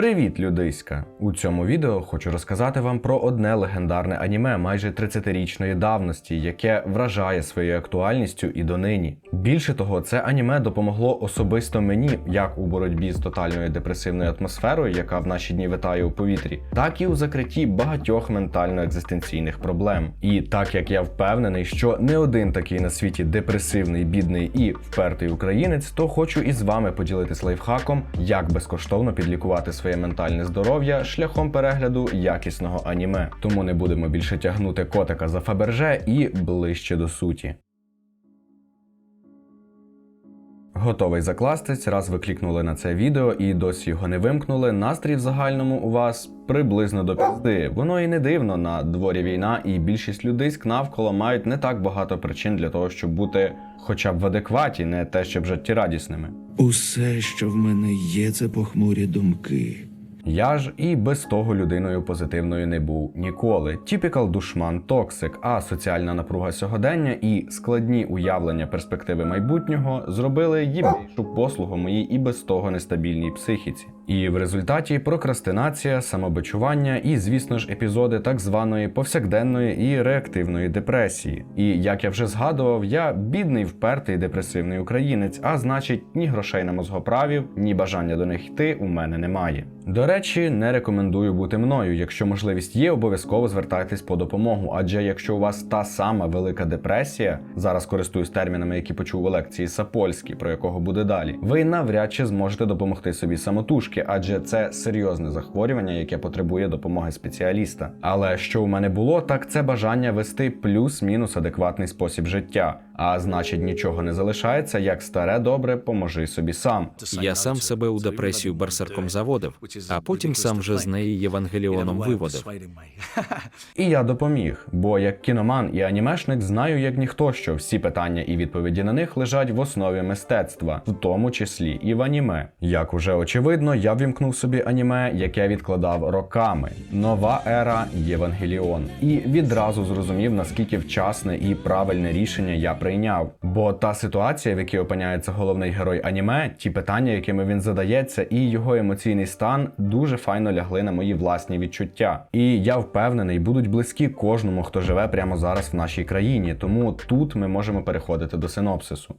Привіт, людиська! У цьому відео хочу розказати вам про одне легендарне аніме майже 30-річної давності, яке вражає своєю актуальністю і донині. Більше того, це аніме допомогло особисто мені як у боротьбі з тотальною депресивною атмосферою, яка в наші дні витає у повітрі, так і у закритті багатьох ментально-екзистенційних проблем. І так як я впевнений, що не один такий на світі депресивний, бідний і впертий українець, то хочу із вами поділитись лайфхаком, як безкоштовно підлікувати своє ментальне здоров'я шляхом перегляду якісного аніме. Тому не будемо більше тягнути котика за Фаберже і ближче до суті. Готовий закластись, раз ви клікнули на це відео і досі його не вимкнули. Настрій в загальному у вас приблизно до пізди. Воно і не дивно на дворі війна, і більшість людиськ навколо мають не так багато причин для того, щоб бути хоча б в адекваті, не те, щоб життєрадісними. Усе, що в мене є, це похмурі думки. Я ж і без того людиною позитивною не був ніколи. Тіпікал душман, токсик, а соціальна напруга сьогодення і складні уявлення перспективи майбутнього зробили їбейшу послугу моїй і без того нестабільній психіці. І в результаті прокрастинація, самобичування і, звісно ж, епізоди так званої повсякденної і реактивної депресії. І як я вже згадував, я бідний, впертий депресивний українець, а значить, ні грошей на мозгоправів, ні бажання до них йти у мене немає. До речі, не рекомендую бути мною. Якщо можливість є, обов'язково звертайтесь по допомогу. Адже якщо у вас та сама велика депресія, зараз користуюсь термінами, які почув у лекції Сапольській, про якого буде далі, ви навряд чи зможете допомогти собі самотужки, адже це серйозне захворювання, яке потребує допомоги спеціаліста. Але що у мене було, так це бажання вести плюс-мінус адекватний спосіб життя. А значить, нічого не залишається, як старе добре, поможи собі сам. Я сам себе у депресію берсерком заводив, а потім сам вже з неї Євангеліоном виводив. І я допоміг, бо як кіноман і анімешник знаю як ніхто, що всі питання і відповіді на них лежать в основі мистецтва, в тому числі і в аніме. Як уже очевидно, я вімкнув собі аніме, яке відкладав роками. Нова ера Євангеліон. І відразу зрозумів, наскільки вчасне і правильне рішення я прийняв. Бо та ситуація, в якій опиняється головний герой аніме, ті питання, якими він задається, і його емоційний стан дуже файно лягли на мої власні відчуття. І я впевнений, будуть близькі кожному, хто живе прямо зараз в нашій країні. Тому тут ми можемо переходити до синопсису.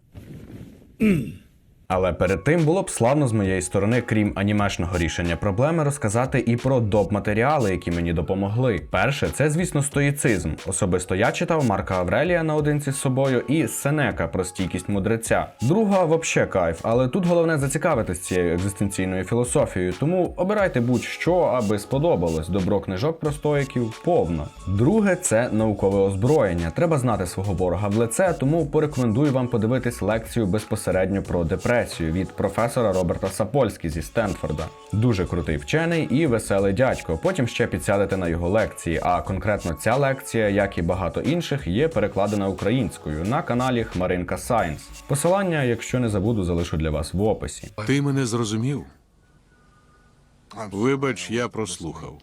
Але перед тим було б славно з моєї сторони, крім анімешного рішення проблеми, розказати і про доп матеріали, які мені допомогли. Перше, це звісно стоїцизм. Особисто я читав Марка Аврелія наодинці з собою і Сенека про стійкість мудреця. Друга вообще кайф, але тут головне зацікавитись цією екзистенційною філософією, тому обирайте будь-що, аби сподобалось. Добро книжок про стоїків повно. Друге, це наукове озброєння. Треба знати свого ворога в лице, тому порекомендую вам подивитись лекцію безпосередньо про депресію від професора Роберта Сапольські зі Стенфорда. Дуже крутий вчений і веселий дядько. Потім ще підсядете на його лекції. А конкретно ця лекція, як і багато інших, є перекладена українською на каналі Хмаринка Сайнс. Посилання, якщо не забуду, залишу для вас в описі. Ти мене зрозумів? Вибач, я прослухав.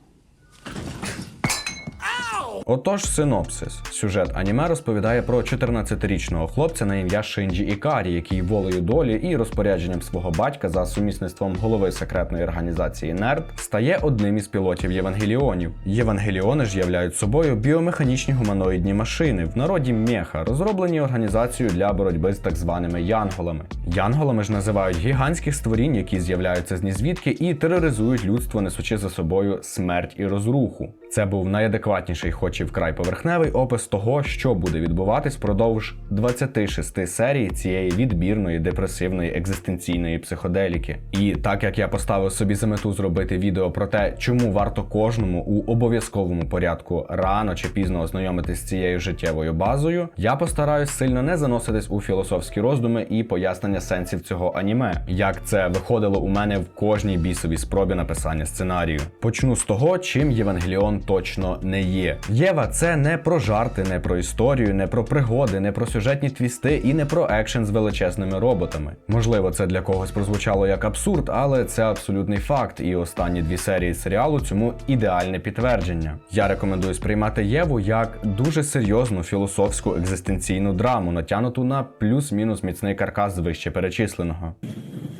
Отож, синопсис. Сюжет аніме розповідає про 14-річного хлопця на ім'я Шинджі Ікарі, який волею долі і розпорядженням свого батька за сумісництвом голови секретної організації НЕРД стає одним із пілотів Євангеліонів. Євангеліони ж являють собою біомеханічні гуманоїдні машини, в народі меха, розроблені організацією для боротьби з так званими янголами. Янголами ж називають гігантських створінь, які з'являються з нізвідки і тероризують людство, несучи за собою смерть і розруху. Це був найадекватніший, хоч і вкрай поверхневий опис того, що буде відбуватись впродовж 26 серій цієї відбірної депресивної екзистенційної психоделіки. І так як я поставив собі за мету зробити відео про те, чому варто кожному у обов'язковому порядку рано чи пізно ознайомитись з цією життєвою базою, я постараюсь сильно не заноситись у філософські роздуми і пояснення сенсів цього аніме, як це виходило у мене в кожній бісовій спробі написання сценарію. Почну з того, чим Євангеліон точно не є. Єва це не про жарти, не про історію, не про пригоди, не про сюжетні твісти і не про екшен з величезними роботами. Можливо, це для когось прозвучало як абсурд, але це абсолютний факт, і останні дві серії серіалу цьому ідеальне підтвердження. Я рекомендую сприймати Єву як дуже серйозну філософську екзистенційну драму, натянуту на плюс-мінус міцний каркас з вище перечисленого.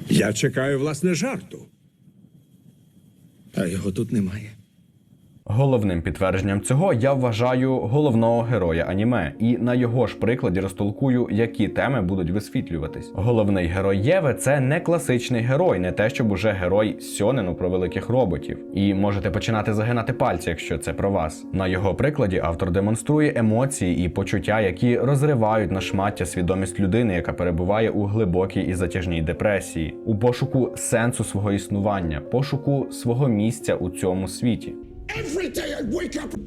Я чекаю власне жарту. а його тут немає. Головним підтвердженням цього я вважаю головного героя аніме, і на його ж прикладі розтолкую, які теми будуть висвітлюватись. Головний герой Єве це не класичний герой, не те, щоб уже герой сьонену про великих роботів. І можете починати загинати пальці, якщо це про вас. На його прикладі автор демонструє емоції і почуття, які розривають на шмаття свідомість людини, яка перебуває у глибокій і затяжній депресії, у пошуку сенсу свого існування, пошуку свого місця у цьому світі. Every day I wake up.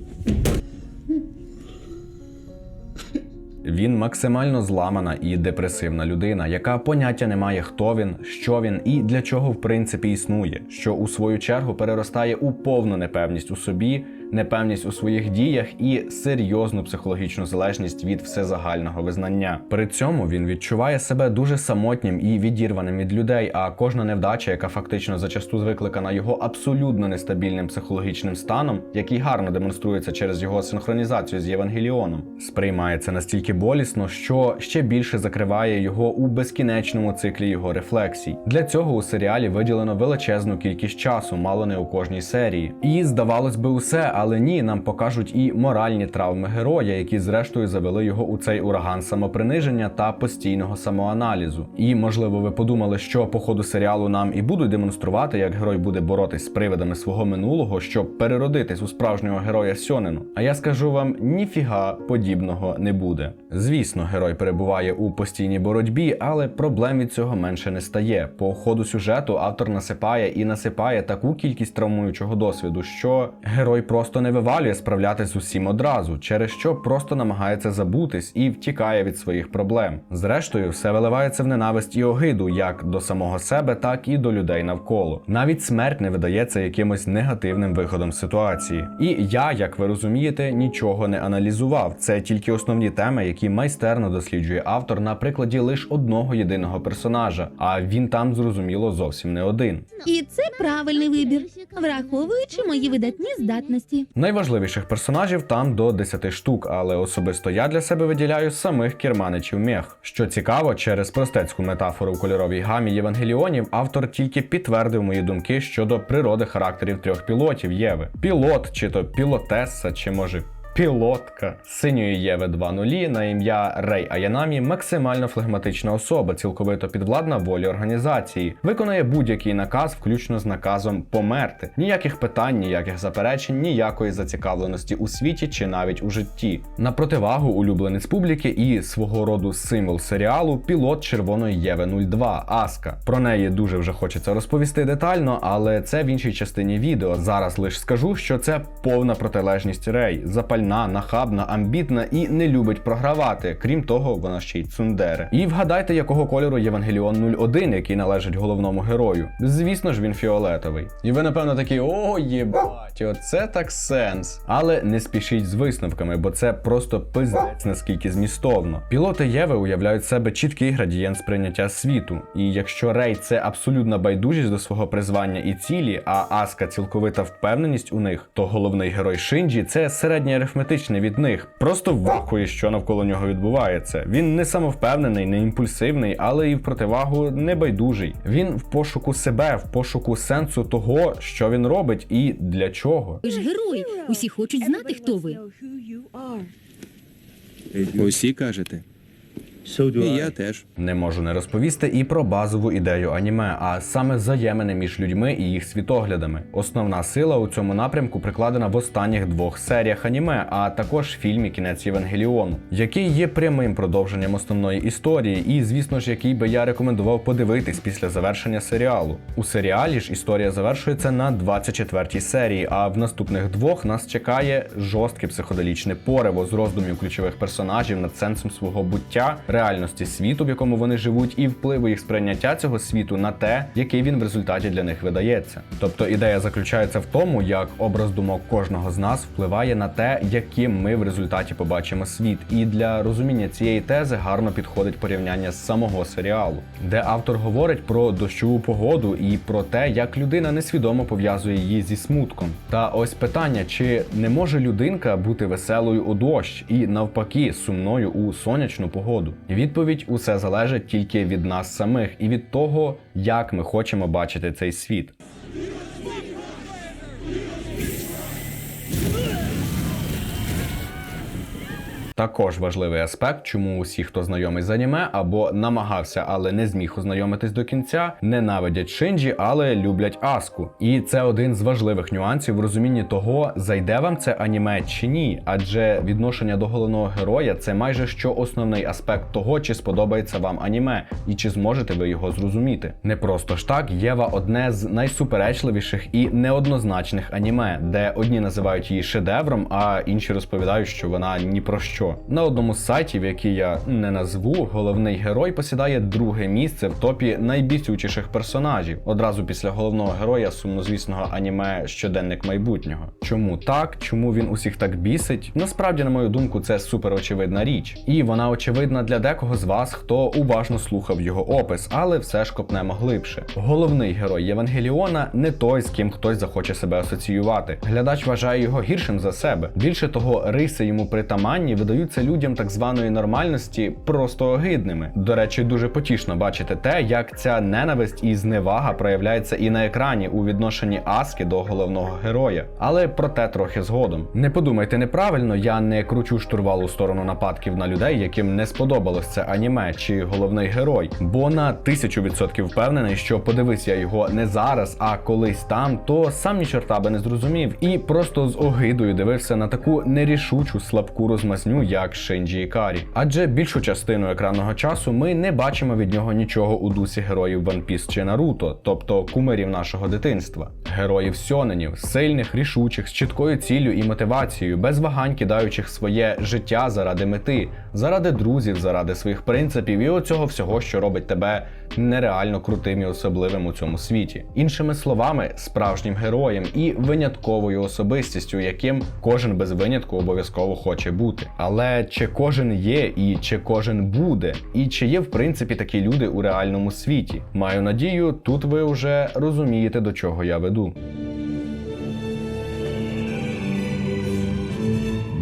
Він максимально зламана і депресивна людина, яка поняття не має, хто він, що він і для чого в принципі існує, що у свою чергу переростає у повну непевність у собі, непевність у своїх діях і серйозну психологічну залежність від всезагального визнання. При цьому він відчуває себе дуже самотнім і відірваним від людей. А кожна невдача, яка фактично зачасту викликана його абсолютно нестабільним психологічним станом, який гарно демонструється через його синхронізацію з Євангеліоном, сприймається настільки болісно, що ще більше закриває його у безкінечному циклі його рефлексій. Для цього у серіалі виділено величезну кількість часу, мало не у кожній серії. І здавалось би, усе, але ні, нам покажуть і моральні травми героя, які зрештою завели його у цей ураган самоприниження та постійного самоаналізу. І можливо, ви подумали, що по ходу серіалу нам і будуть демонструвати, як герой буде боротись з привидами свого минулого, щоб переродитись у справжнього героя Сьонену. А я скажу вам, ніфіга подібного не буде. Звісно, герой перебуває у постійній боротьбі, але проблем від цього менше не стає. По ходу сюжету автор насипає і насипає таку кількість травмуючого досвіду, що герой просто не вивалює справлятись з усім одразу, через що просто намагається забутись і втікає від своїх проблем. Зрештою, все виливається в ненависть і огиду як до самого себе, так і до людей навколо. Навіть смерть не видається якимось негативним виходом ситуації. І я, як ви розумієте, нічого не аналізував. Це тільки основні теми, які майстерно досліджує автор на прикладі лише одного єдиного персонажа, а він там зрозуміло зовсім не один. І це правильний вибір, враховуючи мої видатні здатності. Найважливіших персонажів там до 10 штук, але особисто я для себе виділяю самих керманичів мех. Що цікаво, через простецьку метафору в кольоровій гамі Євангеліонів автор тільки підтвердив мої думки щодо природи характерів трьох пілотів Єви: пілот, чи то пілотеса, чи може. Пілотка синьої Єви 2.0 на ім'я Рей Аянамі максимально флегматична особа, цілковито підвладна волі організації, виконує будь-який наказ, включно з наказом померти. Ніяких питань, ніяких заперечень, ніякої зацікавленості у світі чи навіть у житті. На противагу улюбленець публіки і свого роду символ серіалу пілот червоної Єви 02 Аска. Про неї дуже вже хочеться розповісти детально, але це в іншій частині відео. Зараз лише скажу, що це повна протилежність Рей, запальна, нахабна, амбітна і не любить програвати. Крім того, вона ще й цундере. І вгадайте, якого кольору Євангеліон 01, який належить головному герою. Звісно ж, він фіолетовий. І ви, напевно, такі, о, єбать, оце так сенс. Але не спішіть з висновками, бо це просто пиздець наскільки змістовно. Пілоти Єви уявляють себе чіткий градієнт сприйняття світу. І якщо Рей це абсолютна байдужість до свого призвання і цілі, а Аска цілковита впевненість у них, то головний герой Шинджі це середнє арифметичне від них. Просто вахує, що навколо нього відбувається. Він не самовпевнений, не імпульсивний, але і в противагу не байдужий. Він в пошуку себе, в пошуку сенсу того, що він робить і для чого. Ви ж герой, Усі хочуть знати, хто ви. Усі кажете. І я теж. Не можу не розповісти і про базову ідею аніме, а саме взаємини між людьми і їх світоглядами. Основна сила у цьому напрямку прикладена в останніх двох серіях аніме, а також фільмі Кінець Євангеліону, який є прямим продовженням основної історії, і, звісно ж, який би я рекомендував подивитись після завершення серіалу. У серіалі ж історія завершується на 24-й серії, а в наступних двох нас чекає жорстке психоделічне пориво з роздумів ключових персонажів над сенсом свого буття, реальності світу, в якому вони живуть, і впливу їх сприйняття цього світу на те, який він в результаті для них видається. Тобто ідея заключається в тому, як образ думок кожного з нас впливає на те, яким ми в результаті побачимо світ. І для розуміння цієї тези гарно підходить порівняння з самого серіалу, де автор говорить про дощову погоду і про те, як людина несвідомо пов'язує її зі смутком. Та ось питання: чи не може людинка бути веселою у дощ і навпаки сумною у сонячну погоду? Відповідь усе залежить тільки від нас самих і від того, як ми хочемо бачити цей світ. Також важливий аспект, чому усі, хто знайомий з аніме або намагався, але не зміг ознайомитись до кінця, ненавидять Шинджі, але люблять Аску. І це один з важливих нюансів в розумінні того, зайде вам це аніме чи ні, адже відношення до головного героя це майже що основний аспект того, чи сподобається вам аніме, і чи зможете ви його зрозуміти. Не просто ж так, Єва одне з найсуперечливіших і неоднозначних аніме, де одні називають її шедевром, а інші розповідають, що вона ні про що. На одному з сайтів, який я не назву, головний герой посідає друге місце в топі найбісючіших персонажів, одразу після головного героя сумнозвісного аніме Щоденник майбутнього. Чому так? Чому він усіх так бісить? Насправді, на мою думку, це супер очевидна річ, і вона очевидна для декого з вас, хто уважно слухав його опис, але все ж копнемо глибше. Головний герой Євангеліона не той, з ким хтось захоче себе асоціювати. Глядач вважає його гіршим за себе. Більше того, риси йому притаманні видаються людям так званої нормальності просто огидними. До речі, дуже потішно бачити те, як ця ненависть і зневага проявляється і на екрані у відношенні Аски до головного героя. Але про те трохи згодом. Не подумайте неправильно, я не кручу штурвал у сторону нападків на людей, яким не сподобалось це аніме чи головний герой. Бо на тисячу відсотків впевнений, що подивись я його не зараз, а колись там, то сам ні чорта би не зрозумів і просто з огидою дивився на таку нерішучу слабку розмазню, як Шинджі Ікарі. Адже більшу частину екранного часу ми не бачимо від нього нічого у дусі героїв One Piece чи Наруто, тобто кумирів нашого дитинства. Героїв сьоненів, сильних, рішучих, з чіткою ціллю і мотивацією, без вагань кидаючих своє життя заради мети, заради друзів, заради своїх принципів і оцього всього, що робить тебе нереально крутим і особливим у цьому світі. Іншими словами, справжнім героєм і винятковою особистістю, яким кожен без винятку обов'язково хоче бути. Чи кожен є і чи кожен буде, і чи є в принципі такі люди у реальному світі? Маю надію, тут ви вже розумієте, до чого я веду.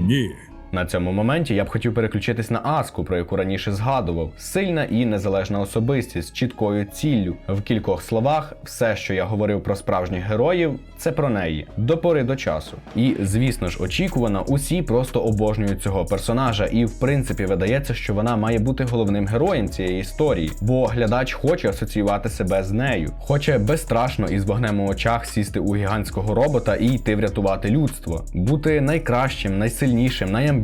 Ні. На цьому моменті я б хотів переключитись на Аску, про яку раніше згадував. Сильна і незалежна особистість з чіткою ціллю. В кількох словах, все, що я говорив про справжніх героїв, це про неї до пори до часу. І звісно ж, очікувано, усі просто обожнюють цього персонажа, і в принципі видається, що вона має бути головним героєм цієї історії, бо глядач хоче асоціювати себе з нею, хоче безстрашно і з вогнем у очах сісти у гігантського робота і йти врятувати людство, бути найкращим, найсильнішим, найамбітнішим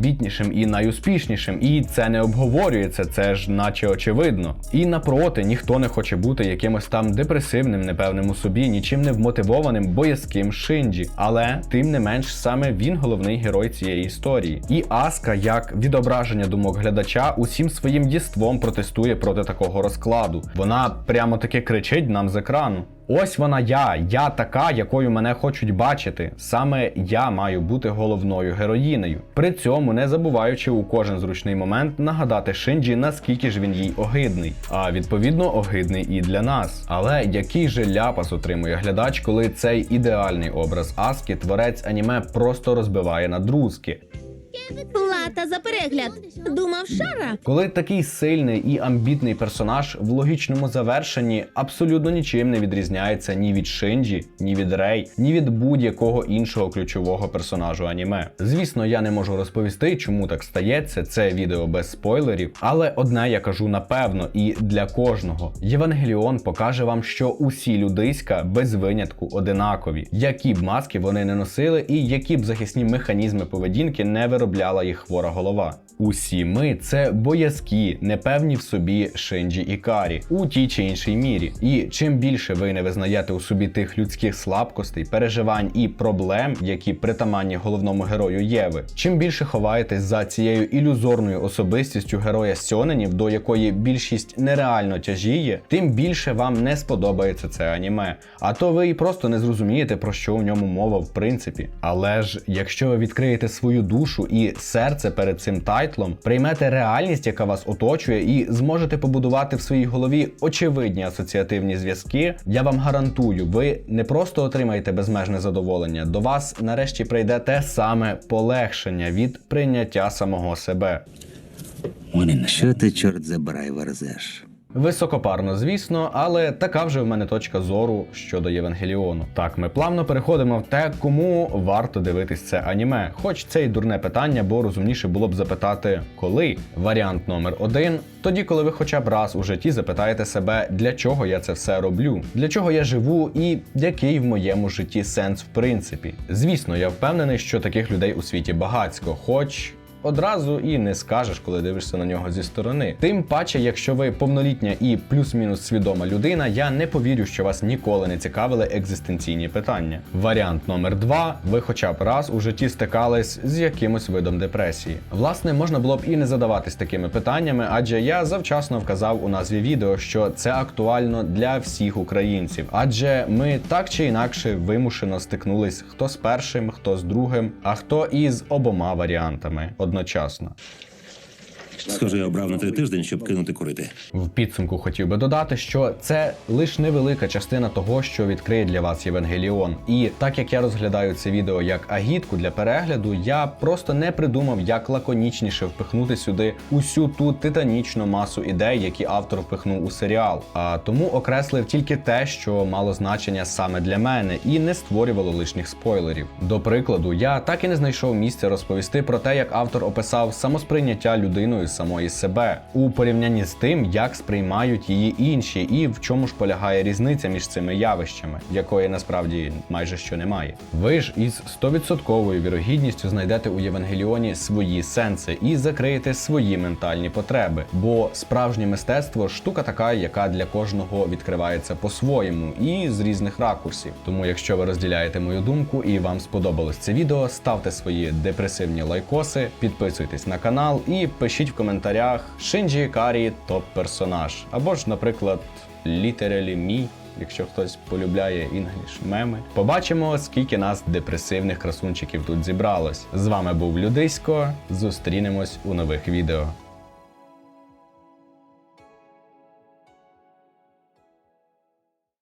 і найуспішнішим. І це не обговорюється, це ж наче очевидно. І напроти, ніхто не хоче бути якимось там депресивним, непевним у собі, нічим не вмотивованим, боязким Шинджі. Але тим не менш саме він головний герой цієї історії. І Аска, як відображення думок глядача, усім своїм єством протестує проти такого розкладу. Вона прямо таки кричить нам з екрану. Ось вона я, я така, якою мене хочуть бачити. Саме я маю бути головною героїнею. При цьому не забуваючи у кожен зручний момент нагадати Шинджі, наскільки ж він їй огидний. А відповідно огидний і для нас. Але який же ляпас отримує глядач, коли цей ідеальний образ Аски творець аніме просто розбиває на друзки. Плата за перегляд. Думав Шара. Коли такий сильний і амбітний персонаж в логічному завершенні абсолютно нічим не відрізняється ні від Шинджі, ні від Рей, ні від будь-якого іншого ключового персонажу аніме. Звісно, я не можу розповісти, чому так стається. Це відео без спойлерів, але одне я кажу напевно і для кожного. Євангеліон покаже вам, що усі людиська без винятку одинакові, які б маски вони не носили, і які б захисні механізми поведінки не виробляла їх хвора голова. Усі ми це боязкі, непевні в собі Шинджі і Карі у тій чи іншій мірі. І чим більше ви не визнаєте у собі тих людських слабкостей, переживань і проблем, які притаманні головному герою Єви, чим більше ховаєтесь за цією ілюзорною особистістю героя Сьоненів, до якої більшість нереально тяжіє, тим більше вам не сподобається це аніме. А то ви і просто не зрозумієте, про що у ньому мова в принципі. Але ж якщо ви відкриєте свою душу серце перед цим тайтлом, приймете реальність, яка вас оточує, і зможете побудувати в своїй голові очевидні асоціативні зв'язки, я вам гарантую, ви не просто отримаєте безмежне задоволення, до вас нарешті прийде те саме полегшення від прийняття самого себе. Що ти, чорт забирай, верзеш? Високопарно, звісно, але така вже в мене точка зору щодо Євангеліону. Так, ми плавно переходимо в те, кому варто дивитись це аніме. Хоч це й дурне питання, бо розумніше було б запитати, коли. Варіант номер один. Тоді, коли ви хоча б раз у житті запитаєте себе, для чого я це все роблю, для чого я живу і який в моєму житті сенс в принципі. Звісно, я впевнений, що таких людей у світі багатько, хоч. Одразу і не скажеш, коли дивишся на нього зі сторони. Тим паче, якщо ви повнолітня і плюс-мінус свідома людина, я не повірю, що вас ніколи не цікавили екзистенційні питання. Варіант номер два: ви хоча б раз у житті стикались з якимось видом депресії. Власне, можна було б і не задаватись такими питаннями, адже я завчасно вказав у назві відео, що це актуально для всіх українців, адже ми так чи інакше вимушено стикнулись хто з першим, хто з другим, а хто із обома варіантами одночасно. Схоже, я обрав на той тиждень, щоб кинути курити. В підсумку хотів би додати, що це лише невелика частина того, що відкриє для вас Євангеліон. І так як я розглядаю це відео як агітку для перегляду, я просто не придумав, як лаконічніше впихнути сюди усю ту титанічну масу ідей, які автор впихнув у серіал. А тому окреслив тільки те, що мало значення саме для мене, і не створювало лишніх спойлерів. До прикладу, я так і не знайшов місця розповісти про те, як автор описав самосприйняття людиною самої себе у порівнянні з тим, як сприймають її інші, і в чому ж полягає різниця між цими явищами, якої насправді майже що немає. Ви ж із 100% вірогідністю знайдете у Євангеліоні свої сенси і закриєте свої ментальні потреби. Бо справжнє мистецтво штука така, яка для кожного відкривається по-своєму і з різних ракурсів. Тому, якщо ви розділяєте мою думку і вам сподобалось це відео, ставте свої депресивні лайкоси, підписуйтесь на канал і пишіть в коментарях Шинджі Ікарі топ-персонаж. Або ж, наприклад, літерелі мі. Якщо хтось полюбляє інгліш меми, побачимо, скільки нас депресивних красунчиків тут зібралось. З вами був Людисько. Зустрінемось у нових відео.